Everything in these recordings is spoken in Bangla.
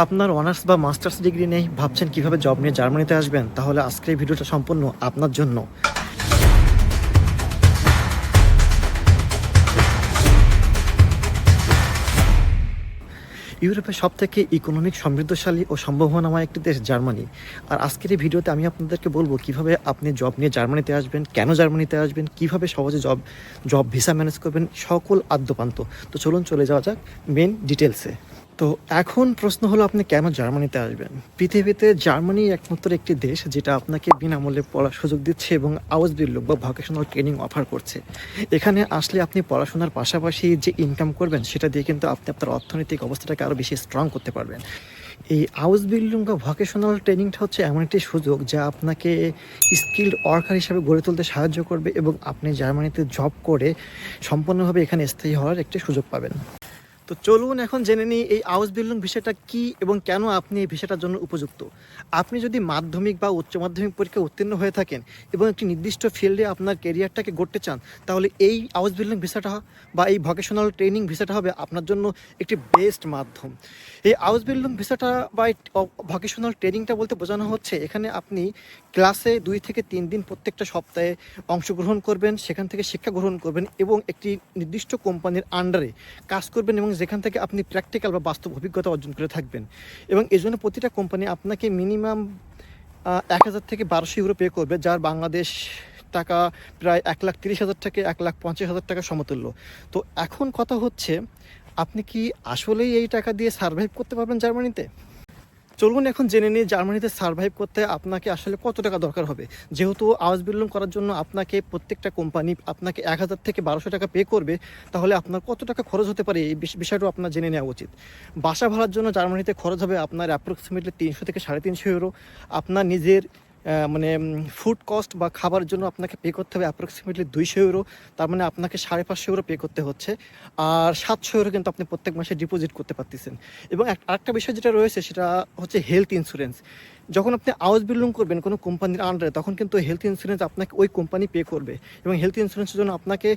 আপনার অনার্স বা মাস্টার্স ডিগ্রি নেই ভাবছেন কীভাবে জব নিয়ে জার্মানিতে আসবেন, তাহলে আজকের এই ভিডিওটা সম্পূর্ণ আপনার জন্য। ইউরোপের সব থেকে ইকোনমিক সমৃদ্ধশালী ও সম্ভাবনাময় একটি দেশ জার্মানি। আর আজকের এই ভিডিওতে আমি আপনাদেরকে বলব কীভাবে আপনি জব নিয়ে জার্মানিতে আসবেন, কেন জার্মানিতে আসবেন, কীভাবে সহজে জব জব ভিসা ম্যানেজ করবেন, সকল আদ্যপান্ত। তো চলুন চলে যাওয়া যাক মেন ডিটেলসে তো এখন প্রশ্ন হলো আপনি কেন জার্মানিতে আসবেন? পৃথিবীতে জার্মানি একমাত্র একটি দেশ যেটা আপনাকে বিনামূল্যে পড়ার সুযোগ দিচ্ছে এবং আওয়াজ বিল্লু বা ভকেশনাল ট্রেনিং অফার করছে। এখানে আসলে আপনি পড়াশোনার পাশাপাশি যে ইনকাম করবেন, সেটা দিয়ে কিন্তু আপনি আপনার অর্থনৈতিক অবস্থাটাকে আরও বেশি স্ট্রং করতে পারবেন। এই হাউস বিল্ডিং বা ভকেশনাল ট্রেনিংটা হচ্ছে এমন একটি সুযোগ যা আপনাকে স্কিল্ড ওয়ার্কার হিসাবে গড়ে তুলতে সাহায্য করবে এবং আপনি জার্মানিতে জব করে সম্পূর্ণভাবে এখানে স্থায়ী হওয়ার একটি সুযোগ পাবেন। তো চলুন এখন জেনে নিই এই আউস বিল্ডিং ভিসাটা কি এবং কেন আপনি এই ভিসাটার জন্য উপযুক্ত? আপনি যদি মাধ্যমিক বা উচ্চ মাধ্যমিক পরীক্ষা উত্তীর্ণ হয়ে থাকেন এবং একটি নির্দিষ্ট ফিল্ডে আপনার কেরিয়ারটাকে গড়তে চান, তাহলে এই আউস বিল্ডিং ভিসাটা বা এই ভকেশনাল ট্রেনিং ভিসাটা হবে আপনার জন্য একটি বেস্ট মাধ্যম। এই আউস বিল্ডিং ভিসাটা বা ভকেশনাল ট্রেনিংটা বলতে বোঝানো হচ্ছে, এখানে আপনি ক্লাসে দুই থেকে তিন দিন প্রত্যেকটা সপ্তাহে অংশগ্রহণ করবেন, সেখান থেকে শিক্ষা গ্রহণ করবেন এবং একটি নির্দিষ্ট কোম্পানির আন্ডারে কাজ করবেন এবং যেখান থেকে আপনি প্র্যাকটিক্যাল বা বাস্তব অভিজ্ঞতা অর্জন করে থাকবেন। এবং এই জন্য প্রতিটা কোম্পানি আপনাকে মিনিমাম এক হাজার থেকে বারোশো ইউরো পে করবে, যার বাংলাদেশ টাকা প্রায় এক লাখ তিরিশ হাজার থেকে এক লাখ পঞ্চাশ হাজার টাকা সমতুল্য। তো এখন কথা হচ্ছে, আপনি কি আসলেই এই টাকা দিয়ে সার্ভাইভ করতে পারবেন জার্মানিতে? চলুন এখন জেনে নিই জার্মানিতে সার্ভাইভ করতে আপনাকে আসলে কত টাকা দরকার হবে। যেহেতু আওয়াজ বিল্ডিং করার জন্য আপনাকে প্রত্যেকটা কোম্পানি আপনাকে এক হাজার থেকে বারোশো টাকা পে করবে, তাহলে আপনার কত টাকা খরচ হতে পারে এই বিষ- বিষয়টাও আপনার জেনে নেওয়া উচিত। বাসা ভাড়ার জন্য জার্মানিতে খরচ হবে আপনার অ্যাপ্রক্সিমেটলি তিনশো থেকে সাড়ে তিনশো ইউরো আপনার নিজের মানে ফুড কস্ট বা খাবার জন্য আপনাকে পে করতে হবে অ্যাপ্রক্সিমেটলি দুইশো ইউরো তার মানে আপনাকে সাড়ে পাঁচশো ইউরো পে করতে হচ্ছে। আর সাতশো ইউরো কিন্তু আপনি প্রত্যেক মাসে ডিপোজিট করতে পারতেছেন। এবং আরেকটা বিষয় যেটা রয়েছে, সেটা হচ্ছে হেলথ ইন্স্যুরেন্স যখন আপনি আউস বিল্ডিং করবেন কোনো কোম্পানির আন্ডারে তখন কিন্তু হেলথ ইন্স্যুরেন্স আপনাকে ওই কোম্পানি পে করবে। এবং হেলথ ইন্স্যুরেন্সের জন্য আপনাকে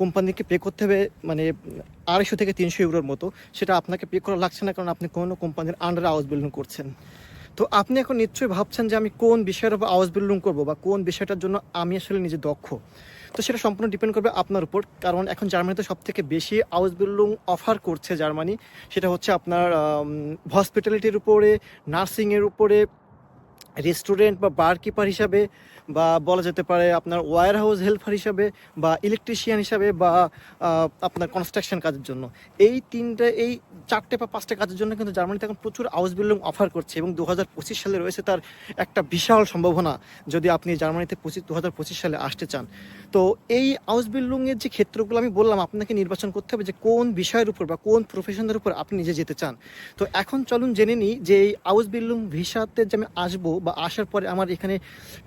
কোম্পানিকে পে করতে হবে মানে আড়াইশো থেকে তিনশো ইউরোর মতো। সেটা আপনাকে পে করা লাগছে না, কারণ আপনি কোনো কোম্পানির আন্ডারে আউস বিল্ডিং করছেন। তো আপনি এখন নিশ্চয়ই ভাবছেন যে আমি কোন বিষয়ের উপর আওয়াজ বিল্ডিং করব বা কোন বিষয়টার জন্য আমি আসলে নিজে দক্ষ? তো সেটা সম্পূর্ণ ডিপেন্ড করবে আপনার উপর। কারণ এখন জার্মানিতে সব থেকে বেশি আউস বিল্ডিং অফার করছে জার্মানি। সেটা হচ্ছে আপনার হসপিটালিটির উপরে নার্সিংয়ের উপরে রেস্টুরেন্ট বা বার কিপার হিসাবে। বা বলা যেতে পারে আপনার ওয়ার হাউস হেল্পার হিসাবে বা ইলেকট্রিশিয়ান হিসাবে বা আপনার কনস্ট্রাকশন কাজের জন্য। এই তিনটে, এই চারটে বা পাঁচটা কাজের জন্য কিন্তু জার্মানিতে এখন প্রচুর হাউস বিল্ডিং অফার করছে এবং দু হাজার পঁচিশ সালে রয়েছে তার একটা বিশাল সম্ভাবনা যদি আপনি জার্মানিতে পঁচিশ দু সালে আসতে চান। তো এই হাউস বিল্ডিংয়ের যে ক্ষেত্রগুলো আমি বললাম, আপনাকে নির্বাচন করতে হবে যে কোন বিষয়ের উপর বা কোন প্রফেশনের উপর আপনি নিজে যেতে চান। তো এখন চলুন জেনে নিই যে এই হাউস বিল্ডিং ভিসাতে যে আমি আসব বা আসার পরে আমার এখানে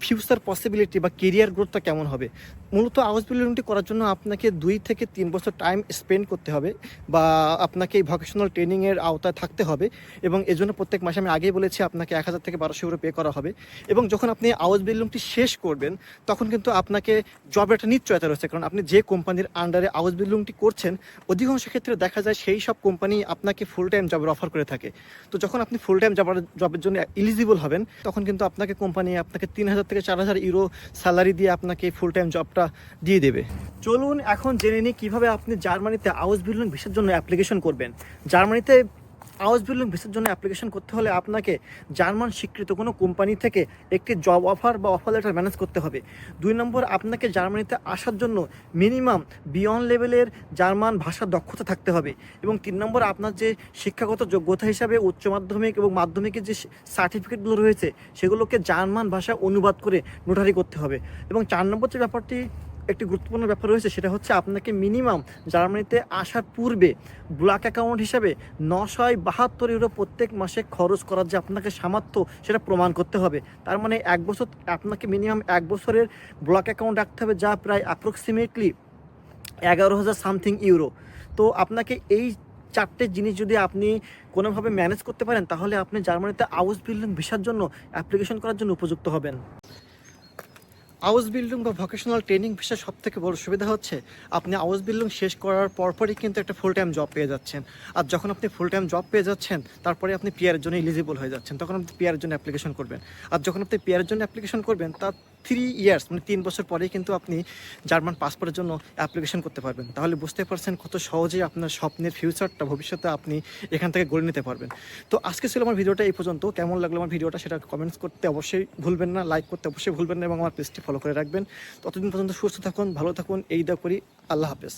ফিউচার পসিবিলিটি বা কেরিয়ার গ্রোথটা কেমন হবে? মূলত হাউস বিল্ডিংটি করার জন্য আপনাকে দুই থেকে তিন বছর টাইম স্পেন্ড করতে হবে বা আপনাকে এই ভকেশনাল ট্রেনিংয়ের আওতায় থাকতে হবে এবং এজন্য প্রত্যেক মাসে আমি আগেই বলেছি আপনাকে এক হাজার থেকে বারোশো ইউরো পে করা হবে এবং যখন আপনি হাউস বিল্ডিংটি শেষ করবেন, তখন কিন্তু আপনাকে জবের একটা নিশ্চয়তা রয়েছে। কারণ আপনি যে কোম্পানির আন্ডারে হাউস বিল্ডিংটি করছেন, অধিকাংশ ক্ষেত্রে দেখা যায় সেই সব কোম্পানি আপনাকে ফুল টাইম জবের অফার করে থাকে। তো যখন আপনি ফুল টাইম জবের জবের জন্য এলিজিবল হবেন, তখন কিন্তু আপনাকে কোম্পানি আপনাকে তিন হাজার থেকে চার হাজার ইউরো স্যালারি দিয়ে আপনাকে ফুল টাইম জবটা দিয়ে দেবে। চলুন এখন জেনে নিই কীভাবে আপনি জার্মানিতে আউস বিল্ডিং ভিসার জন্য অ্যাপ্লিকেশন করবেন। জার্মানিতে হাউস বিল্ডিং ভিসার জন্য অ্যাপ্লিকেশন করতে হলে আপনাকে জার্মান স্বীকৃত কোনো কোম্পানি থেকে একটি জব অফার বা অফার লেটার ম্যানেজ করতে হবে। দুই নম্বর, আপনাকে জার্মানিতে আসার জন্য মিনিমাম বিয়ন লেভেলের জার্মান ভাষার দক্ষতা থাকতে হবে। এবং তিন নম্বর, আপনার যে শিক্ষাগত যোগ্যতা হিসাবে উচ্চ মাধ্যমিক এবং মাধ্যমিকের যে সার্টিফিকেটগুলো রয়েছে, সেগুলোকে জার্মান ভাষায় অনুবাদ করে নোটারি করতে হবে। এবং চার নম্বর যে ব্যাপারটি একটি গুরুত্বপূর্ণ ব্যাপার রয়েছে, সেটা হচ্ছে আপনাকে মিনিমাম জার্মানিতে আসার পূর্বে ব্ল্যাক অ্যাকাউন্ট হিসাবে নশয় বাহাত্তর ইউরো প্রত্যেক মাসে খরচ করার যে আপনাকে সামর্থ্য, সেটা প্রমাণ করতে হবে। তার মানে এক বছর, আপনাকে মিনিমাম এক বছরের ব্লক অ্যাকাউন্ট রাখতে হবে, যা প্রায় অ্যাপ্রক্সিমেটলি এগারো হাজার সামথিং ইউরো তো আপনাকে এই চারটে জিনিস যদি আপনি কোনোভাবে ম্যানেজ করতে পারেন, তাহলে আপনি জার্মানিতে আউস বিল্ডিং ভিসার জন্য অ্যাপ্লিকেশন করার জন্য উপযুক্ত হবেন। আউস বিল্ডিং বা ভোকেশনাল ট্রেনিং ভিসার সব থেকে বড় সুবিধা হচ্ছে, আপনি আউস বিল্ডিং শেষ করার পরপরই কিন্তু একটা ফুল টাইম জব পেয়ে যাচ্ছেন। আর যখন আপনি ফুল টাইম জব পেয়ে যাচ্ছেন, তারপরে আপনি পিয়ারের জন্য এলিজিবল হয়ে যাচ্ছেন, তখন আপনি পিয়ারের জন্য অ্যাপ্লিকেশন করবেন। আর যখন আপনি পিয়ারের জন্য অ্যাপ্লিকেশন করবেন, তার থ্রি ইয়ার্স মানে তিন বছর পরেই কিন্তু আপনি জার্মান পাসপোর্টের জন্য অ্যাপ্লিকেশন করতে পারবেন। তাহলে বুঝতে পারছেন কত সহজেই আপনার স্বপ্নের ফিউচারটা ভবিষ্যতে আপনি এখান থেকে গড়ে নিতে পারবেন। তো আজকে ছিল আমার ভিডিওটা এই পর্যন্ত। কেমন লাগল আমার ভিডিওটা সেটা কমেন্টস করতে অবশ্যই ভুলবেন না লাইক করতে অবশ্যই ভুলবেন না এবং আমার পেজটি ফলো করে রাখবেন। ততদিন পর্যন্ত সুস্থ থাকুন, ভালো থাকুন, এই দা করি। আল্লাহ হাফেজ।